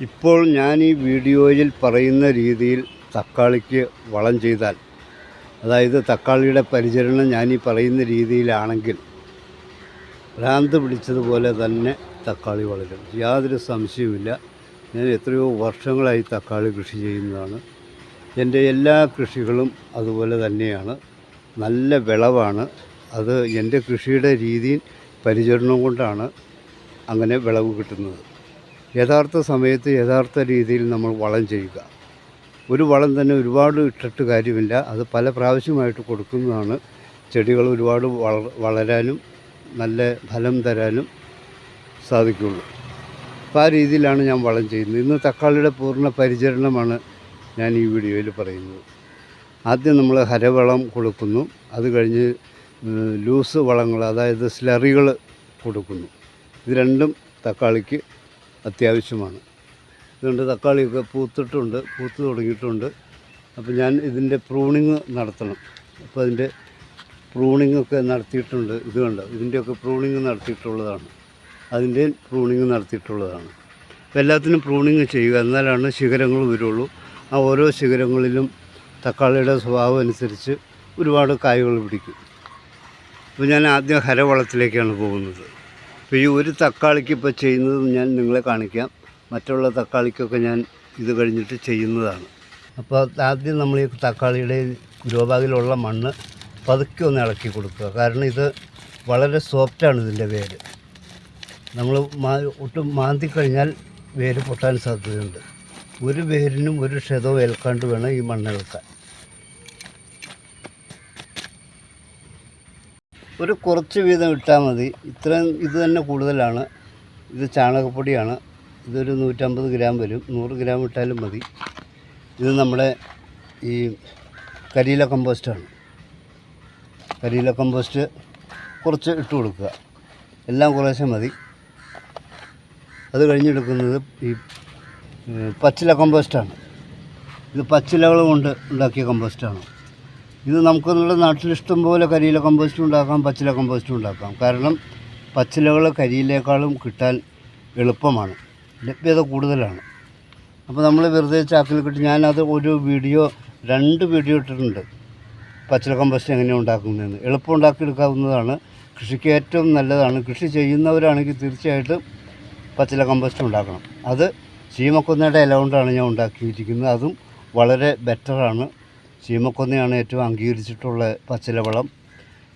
ഇപ്പോൾ ഞാൻ ഈ വീഡിയോയിൽ പറയുന്ന രീതിയിൽ തക്കാളിക്ക് വളം ചെയ്താൽ അതായത് തക്കാളിയുടെ പരിചരണം ഞാൻ ഈ പറയുന്ന രീതിയിലാണെങ്കിൽ ഭ്രാന്ത് പിടിച്ചതുപോലെ തന്നെ തക്കാളി വളരും. യാതൊരു സംശയവുമില്ല. ഞാൻ എത്രയോ വർഷങ്ങളായി തക്കാളി കൃഷി ചെയ്യുന്നതാണ്. എന്റെ എല്ലാ കൃഷികളും അതുപോലെ തന്നെയാണ്. നല്ല വിളവാണ്. അത് എന്റെ കൃഷിയുടെ രീതിയിൽ പരിചരണം കൊണ്ടാണ് അങ്ങനെ വിളവ് കിട്ടുന്നത്. യഥാർത്ഥ സമയത്ത് യഥാർത്ഥ രീതിയിൽ നമ്മൾ വളം ചെയ്യുക. ഒരു വളം തന്നെ ഒരുപാട് ഇട്ടിട്ട് കാര്യമില്ല. അത് പല പ്രാവശ്യമായിട്ട് കൊടുക്കുന്നതാണ്. ചെടികൾ ഒരുപാട് വള വളരാനും നല്ല ഫലം തരാനും സാധിക്കുള്ളൂ. അപ്പോൾ ആ രീതിയിലാണ് ഞാൻ വളം ചെയ്യുന്നത്. ഇന്ന് തക്കാളിയുടെ പൂർണ പരിചരണമാണ് ഞാൻ ഈ വീഡിയോയിൽ പറയുന്നത്. ആദ്യം നമ്മൾ ഹരവളം കൊടുക്കുന്നു. അത് കഴിഞ്ഞ് ലൂസ് വളങ്ങൾ അതായത് സ്ലറികൾ കൊടുക്കുന്നു. ഇത് രണ്ടും തക്കാളിക്ക് അത്യാവശ്യമാണ്. അതുകൊണ്ട് തക്കാളിയൊക്കെ പൂത്തിട്ടുണ്ട് പൂത്ത് തുടങ്ങിയിട്ടുണ്ട്. അപ്പോൾ ഞാൻ ഇതിന്റെ പ്രൂണിങ് നടത്തണം. അപ്പോൾ അതിന്റെ പ്രൂണിങ് ഒക്കെ നടത്തിയിട്ടുണ്ട് ഇത് കണ്ടോ? ഇതിന്റെയൊക്കെ പ്രൂണിങ് നടത്തിയിട്ടുള്ളതാണ്. അതിന്റെ പ്രൂണിങ് നടത്തിയിട്ടുള്ളതാണ്. അപ്പോൾ എല്ലാത്തിനും പ്രൂണിങ് ചെയ്യുക. എന്നാലാണ് ശിഖരങ്ങൾ വരുള്ളൂ. ആ ഓരോ ശിഖരങ്ങളിലും തക്കാളിയുടെ സ്വഭാവം അനുസരിച്ച് ഒരുപാട് കായ്കൾ പിടിക്കും. അപ്പോൾ ഞാൻ ആദ്യം ഹരവളത്തിലേക്കാണ് പോകുന്നത്. അപ്പോൾ ഈ ഒരു തക്കാളിക്ക് ഇപ്പോൾ ചെയ്യുന്നത് ഞാൻ നിങ്ങളെ കാണിക്കാം. മറ്റുള്ള തക്കാളിക്കൊക്കെ ഞാൻ ഇത് കഴിഞ്ഞിട്ട് ചെയ്യുന്നതാണ്. അപ്പോൾ ആദ്യം നമ്മൾ ഈ തക്കാളിയുടെ ഗ്രോബാഗിലുള്ള മണ്ണ് പതുക്കെ ഒന്ന് ഇളക്കി കൊടുക്കുക. കാരണം ഇത് വളരെ സോഫ്റ്റാണ് ഇതിന്റെ വേര്. നമ്മൾ മാ ഒട്ടും മാന്തി കഴിഞ്ഞാൽ വേര് പൊട്ടാൻ സാധ്യതയുണ്ട്. ഒരു വേരിനും ഒരു ക്ഷതവും ഏൽക്കാണ്ട് വേണം ഈ മണ്ണ് ഇളക്കാൻ. ഒരു കുറച്ച് വീതം ഇട്ടാൽ മതി. ഇത്രയും ഇത് തന്നെ കൂടുതലാണ്. ഇത് ചാണകപ്പൊടിയാണ്. ഇതൊരു നൂറ്റമ്പത് ഗ്രാം വരും. നൂറ് ഗ്രാം ഇട്ടാലും മതി. ഇത് നമ്മുടെ ഈ കരിയില കമ്പോസ്റ്റാണ്. കരിയില കമ്പോസ്റ്റ് കുറച്ച് ഇട്ട് കൊടുക്കുക. എല്ലാം കുറേശ്ശെ മതി. അത് കഴിഞ്ഞെടുക്കുന്നത് ഈ പച്ചില കമ്പോസ്റ്റാണ്. ഇത് പച്ചിലകൾ കൊണ്ട് ഉണ്ടാക്കിയ കമ്പോസ്റ്റാണ്. ഇത് നമുക്ക് നമ്മുടെ നാട്ടിൽ ഇഷ്ടം പോലെ കരിയില കമ്പോസ്റ്റും ഉണ്ടാക്കാം പച്ചില കമ്പോസ്റ്റും ഉണ്ടാക്കാം. കാരണം പച്ചിലകൾ കരിയിലേക്കാളും കിട്ടാൻ എളുപ്പമാണ്. ലഭ്യത കൂടുതലാണ്. അപ്പോൾ നമ്മൾ വെറുതെ ചാക്കിൽ കിട്ടി ഞാനത് ഒരു വീഡിയോ രണ്ട് വീഡിയോ ഇട്ടിട്ടുണ്ട്. പച്ചില കമ്പോസ്റ്റ് എങ്ങനെ ഉണ്ടാക്കുന്നതെന്ന്. എളുപ്പം ഉണ്ടാക്കിയെടുക്കാവുന്നതാണ് കൃഷിക്ക് ഏറ്റവും നല്ലതാണ്. കൃഷി ചെയ്യുന്നവരാണെങ്കിൽ തീർച്ചയായിട്ടും പച്ചില കമ്പോസ്റ്റ് ഉണ്ടാക്കണം. അത് ചീമക്കൊന്നയുടെ ഇല കൊണ്ടാണ് ഞാൻ ഉണ്ടാക്കിയിരിക്കുന്നത്. അതും വളരെ ബെറ്ററാണ് ചീമക്കൊന്നയാണ് ഏറ്റവും അംഗീകരിച്ചിട്ടുള്ള പച്ചിലവളം.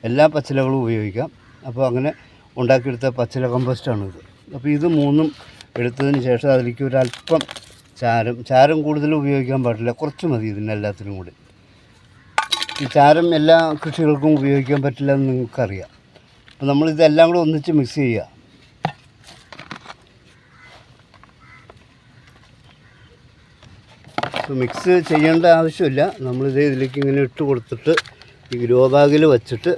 എല്ലാ പച്ചിലകളും ഉപയോഗിക്കാം. അപ്പോൾ അങ്ങനെ ഉണ്ടാക്കിയെടുത്ത പച്ചില കമ്പോസ്റ്റാണിത് അപ്പോൾ ഇത് മൂന്നും എടുത്തതിന് ശേഷം അതിലേക്ക് ഒരല്പം ചാരം ചാരം കൂടുതൽ ഉപയോഗിക്കാൻ പാടില്ല. കുറച്ച് മതി ഇതിനെല്ലാത്തിനും കൂടി. ഈ ചാരം എല്ലാ കൃഷികൾക്കും ഉപയോഗിക്കാൻ പറ്റില്ല എന്ന് നിങ്ങൾക്കറിയാം. അപ്പോൾ നമ്മളിതെല്ലാം കൂടെ ഒന്നിച്ച് മിക്സ് ചെയ്യുക. മിക്സ് ചെയ്യേണ്ട ആവശ്യമില്ല. നമ്മളിത് ഇതിലേക്ക് ഇങ്ങനെ ഇട്ട് കൊടുത്തിട്ട് ഈ ഗ്രോ ബാഗിൽ വച്ചിട്ട്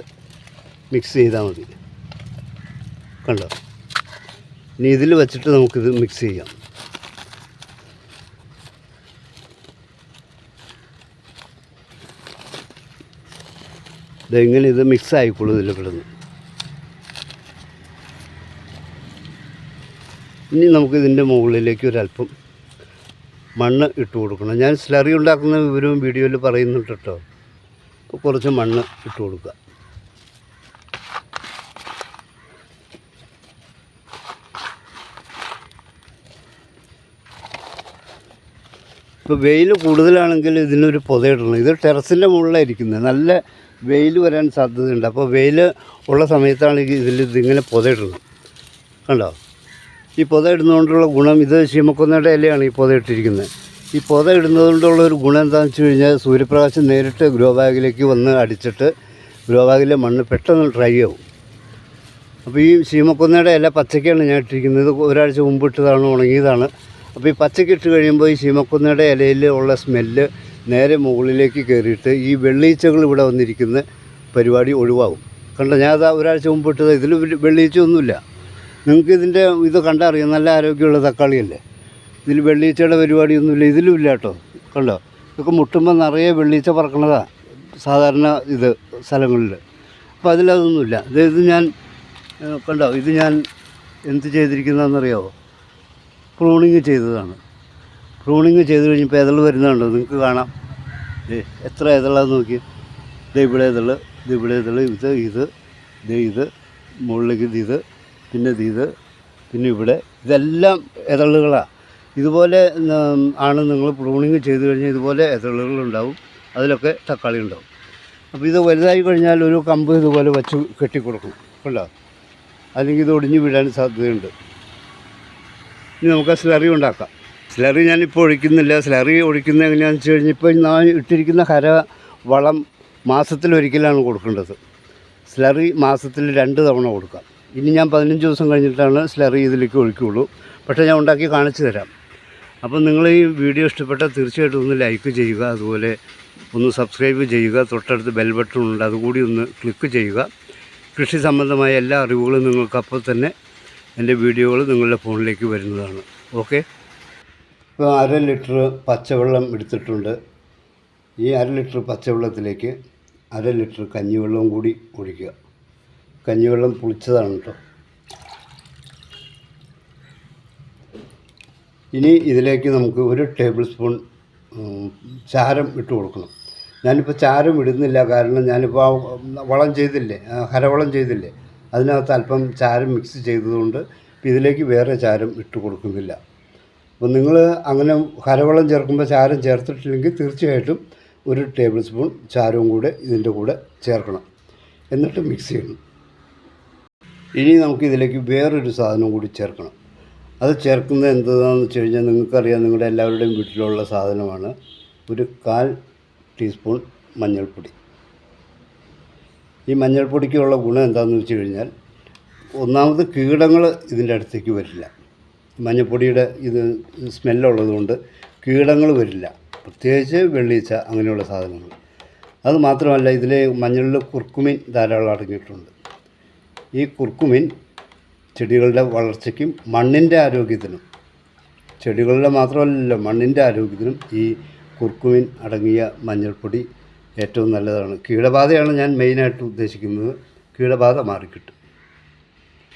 മിക്സ് ചെയ്താൽ മതി. കണ്ടോ? ഇനി ഇതിൽ വച്ചിട്ട് നമുക്കിത് മിക്സ് ചെയ്യാം. ഇതെങ്ങനെ ഇത് മിക്സ് ആയിക്കോളൂ ഇതിൽ കിടന്ന്. ഇനി നമുക്കിതിന്റെ മുകളിലേക്ക് ഒരല്പം മണ്ണ് ഇട്ട് കൊടുക്കണം. ഞാൻ സ്ലറി ഉണ്ടാക്കുന്ന വിവരവും വീഡിയോയിൽ പറയുന്നുണ്ട് കേട്ടോ അപ്പോൾ കുറച്ച് മണ്ണ് ഇട്ട് കൊടുക്കുക ഇപ്പോൾ വെയിൽ കൂടുതലാണെങ്കിൽ ഇതിനൊരു പുതയിടണം. ഇത് ടെറസിന്റെ മുകളിലായിരിക്കുന്നത്. നല്ല വെയിൽ വരാൻ സാധ്യതയുണ്ട്. അപ്പോൾ വെയിൽ ഉള്ള സമയത്താണ് ഇതിൽ ഇതിങ്ങനെ പുതയിടണം. കണ്ടോ? ഈ പുത ഇടുന്നതുകൊണ്ടുള്ള ഗുണം ഇത് ശീമക്കൊന്നയുടെ ഇലയാണ് ഈ പുത ഇട്ടിരിക്കുന്നത്. ഈ പുത ഇടുന്നതുകൊണ്ടുള്ള ഒരു ഗുണം എന്താണെന്ന് വെച്ച് കഴിഞ്ഞാൽ സൂര്യപ്രകാശം നേരിട്ട് ഗ്രോ ബാഗിലേക്ക് വന്ന് അടിച്ചിട്ട് ഗ്രോ ബാഗിലെ മണ്ണ് പെട്ടെന്ന് ഡ്രൈ ആവും. അപ്പോൾ ഈ ശീമക്കൊന്നയുടെ ഇല പച്ചക്കാണ് ഞാൻ ഇട്ടിരിക്കുന്നത്. ഇത് ഒരാഴ്ച മുമ്പ് ഇട്ടതാണ് ഉണങ്ങിയതാണ്. അപ്പോൾ ഈ പച്ചക്ക് ഇട്ട് കഴിയുമ്പോൾ ഈ ശീമക്കൊന്നയുടെ ഇലയിൽ ഉള്ള സ്മെല്ല് നേരെ മുകളിലേക്ക് കയറിയിട്ട് ഈ വെള്ളീച്ചകൾ ഇവിടെ വന്നിരിക്കുന്ന പരിപാടി ഒഴിവാകും. കണ്ടോ? ഞാൻ അത് ഒരാഴ്ച മുമ്പ് ഇട്ടത്. ഇതിൽ വെള്ളീച്ച ഒന്നുമില്ല നിങ്ങൾക്ക് ഇതിന്റെ ഇത് കണ്ടറിയാം. നല്ല ആരോഗ്യമുള്ള തക്കാളിയല്ലേ? ഇതിൽ വെള്ളീച്ചയുടെ പരിപാടിയൊന്നുമില്ല. ഇതിലും ഇല്ല കേട്ടോ. കണ്ടോ? ഇതൊക്കെ മുട്ടുമ്പോൾ നിറയെ വെള്ളീച്ച പറക്കണതാണ് സാധാരണ ഇത് സ്ഥലങ്ങളിൽ. അപ്പോൾ അതിലതൊന്നുമില്ല. ഇത് ഞാൻ കണ്ടോ? ഇത് ഞാൻ എന്ത് ചെയ്തിരിക്കുന്നതെന്നറിയാമോ പ്രൂണിങ് ചെയ്തതാണ്. പ്രൂണിങ് ചെയ്ത് കഴിഞ്ഞപ്പോൾ ഇതൾ വരുന്നുണ്ടോ നിങ്ങൾക്ക് കാണാം. എത്ര ഇതളാന്ന് നോക്കി ഇത് ഇവിടെ ഇതൾ ഇത് ഇവിടെ ഇതൾ ഇത് ഇത് ഇത് മുകളിലേക്ക് ഇത്. പിന്നെ ഇത് പിന്നെ ഇവിടെ. ഇതെല്ലാം ഇതളുകളാണ് ഇതുപോലെ ആണ് നിങ്ങൾ പ്രൂണിങ് ചെയ്ത് കഴിഞ്ഞാൽ ഇതുപോലെ ഇതളുകളുണ്ടാവും അതിലൊക്കെ തക്കാളി ഉണ്ടാവും. അപ്പോൾ ഇത് വലുതായി കഴിഞ്ഞാൽ ഒരു കമ്പ് ഇതുപോലെ വച്ച് കെട്ടിക്കൊടുക്കും. കണ്ടോ? അല്ലെങ്കിൽ ഇത് ഒടിഞ്ഞു വീഴാൻ സാധ്യതയുണ്ട്. ഇനി നമുക്ക് സ്ലറി ഉണ്ടാക്കാം. സ്ലറി ഞാനിപ്പോൾ ഒഴിക്കുന്നില്ല. സ്ലറി ഒഴിക്കുന്ന എങ്ങനെയാണെന്ന് വെച്ച് കഴിഞ്ഞാൽ ഇപ്പോൾ ഞാൻ ഇട്ടിരിക്കുന്ന ഹര വളം മാസത്തിലൊരിക്കലാണ് കൊടുക്കേണ്ടത്. സ്ലറി മാസത്തിൽ രണ്ട് തവണ കൊടുക്കാം. ഇനി ഞാൻ പതിനഞ്ച് ദിവസം കഴിഞ്ഞിട്ടാണ് സ്ലറി ഇതിലേക്ക് ഒഴിക്കുകയുള്ളൂ. പക്ഷേ ഞാൻ ഉണ്ടാക്കി കാണിച്ചു തരാം. അപ്പം നിങ്ങൾ ഈ വീഡിയോ ഇഷ്ടപ്പെട്ടാൽ തീർച്ചയായിട്ടും ഒന്ന് ലൈക്ക് ചെയ്യുക അതുപോലെ ഒന്ന് സബ്സ്ക്രൈബ് ചെയ്യുക തൊട്ടടുത്ത് ബെൽ ബട്ടൺ ഉണ്ട് അതുകൂടി ഒന്ന് ക്ലിക്ക് ചെയ്യുക. കൃഷി സംബന്ധമായ എല്ലാ അറിവുകളും നിങ്ങൾക്ക് അപ്പോൾ തന്നെ എന്റെ വീഡിയോകൾ നിങ്ങളുടെ ഫോണിലേക്ക് വരുന്നതാണ്. ഓക്കെ? ഇപ്പോൾ അര ലിറ്റർ പച്ചവെള്ളം എടുത്തിട്ടുണ്ട്. ഈ അര ലിറ്റർ പച്ചവെള്ളത്തിലേക്ക് അര ലിറ്റർ കഞ്ഞിവെള്ളവും കൂടി ഒഴിക്കുക. കഞ്ഞിവെള്ളം പുളിച്ചതാണ് കേട്ടോ. ഇനി ഇതിലേക്ക് നമുക്ക് ഒരു ടേബിൾ സ്പൂൺ ചാരം ഇട്ട് കൊടുക്കണം. ഞാനിപ്പോൾ ചാരം ഇടുന്നില്ല കാരണം ഞാനിപ്പോൾ വളം ചെയ്തില്ലേ ഹരവളം ചെയ്തില്ലേ അതിനകത്ത് അല്പം ചാരം മിക്സ് ചെയ്തതുകൊണ്ട് ഇതിലേക്ക് വേറെ ചാരം ഇട്ട് കൊടുക്കുന്നില്ല. അപ്പോൾ നിങ്ങൾ അങ്ങനെ ഹരവളം ചേർക്കുമ്പോൾ ചാരം ചേർത്തിട്ടില്ലെങ്കിൽ തീർച്ചയായിട്ടും ഒരു ടേബിൾ സ്പൂൺ ചാരവും കൂടെ ഇതിന്റെ കൂടെ ചേർക്കണം. എന്നിട്ട് മിക്സ് ചെയ്യണം. ഇനി നമുക്ക് ഇതിലേക്ക് വേറൊരു സാധനം കൂടി ചേർക്കണം. അത് ചേർക്കുന്നത് എന്താണെന്ന് വെച്ച് കഴിഞ്ഞാൽ നിങ്ങൾക്കറിയാം നിങ്ങളുടെ എല്ലാവരുടെയും വീട്ടിലുള്ള സാധനമാണ് ഒരു കാൽ ടീസ്പൂൺ മഞ്ഞൾപ്പൊടി. ഈ മഞ്ഞൾപ്പൊടിക്കുള്ള ഗുണം എന്താണെന്ന് വെച്ച് കഴിഞ്ഞാൽ ഒന്നാമത് കീടങ്ങൾ ഇതിന്റെ അടുത്തേക്ക് വരില്ല. മഞ്ഞൾപ്പൊടിയുടെ ഇത് സ്മെല്ലുള്ളതുകൊണ്ട് കീടങ്ങൾ വരില്ല. പ്രത്യേകിച്ച് വെള്ളീച്ച അങ്ങനെയുള്ള സാധനങ്ങൾ. അത് മാത്രമല്ല ഇതിൽ മഞ്ഞളിൽ കുർക്കുമിൻ ധാരാളം അടങ്ങിയിട്ടുണ്ട്. ഈ കുർക്കുമിൻ ചെടികളുടെ വളർച്ചയ്ക്കും മണ്ണിന്റെ ആരോഗ്യത്തിനും ചെടികളുടെ മാത്രമല്ലല്ലോ മണ്ണിന്റെ ആരോഗ്യത്തിനും ഈ കുർക്കുമിൻ അടങ്ങിയ മഞ്ഞൾപ്പൊടി ഏറ്റവും നല്ലതാണ്. കീടബാധയാണ് ഞാൻ മെയിനായിട്ട് ഉദ്ദേശിക്കുന്നത്. കീടബാധ മാറിക്കിട്ടും.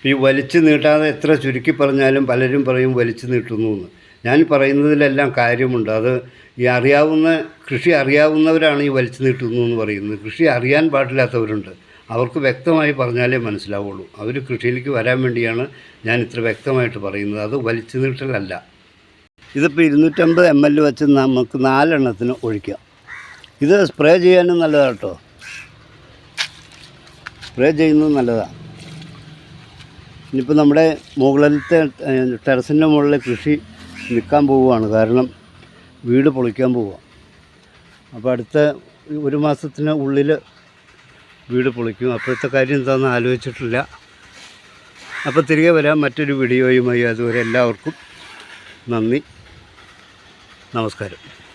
ഈ വലിച്ചു നീട്ടാതെ എത്ര ചുരുക്കി പറഞ്ഞാലും പലരും പറയും വലിച്ചു നീട്ടുന്നു എന്ന്. ഞാൻ പറയുന്നതിലെല്ലാം കാര്യമുണ്ട്. അത് ഈ അറിയാവുന്ന കൃഷി അറിയാവുന്നവരാണ് ഈ വലിച്ചു നീട്ടുന്നു എന്ന് പറയുന്നത്. കൃഷി അറിയാൻ പാടില്ലാത്തവരുണ്ട്. അവർക്ക് വ്യക്തമായി പറഞ്ഞാലേ മനസ്സിലാവുള്ളൂ. അവർ കൃഷിയിലേക്ക് വരാൻ വേണ്ടിയാണ് ഞാൻ ഇത്ര വ്യക്തമായിട്ട് പറയുന്നത്. അത് വലിച്ചു നീട്ടലല്ല. ഇതിപ്പോൾ ഇരുന്നൂറ്റമ്പത് എം എൽ വെച്ച് നമുക്ക് നാലെണ്ണത്തിന് ഒഴിക്കാം. ഇത് സ്പ്രേ ചെയ്യാനും നല്ലതാണ് കേട്ടോ. സ്പ്രേ ചെയ്യുന്നത് നല്ലതാണ്. ഇനിയിപ്പോൾ നമ്മുടെ മുകളിലത്തെ ടെറസിന്റെ മുകളിലെ കൃഷി നിൽക്കാൻ പോവുകയാണ്. കാരണം വീട് പൊളിക്കാൻ പോവുക. അപ്പോൾ അടുത്ത ഒരു മാസത്തിന് ഉള്ളിൽ വീട് പൊളിക്കും. അപ്പോഴത്തെ കാര്യം എന്താണെന്ന് ആലോചിച്ചിട്ടില്ല. അപ്പോൾ തിരികെ വരാം. മറ്റൊരു വീഡിയോയുമായി അതുവരെ എല്ലാവർക്കും നന്ദി. നമസ്കാരം.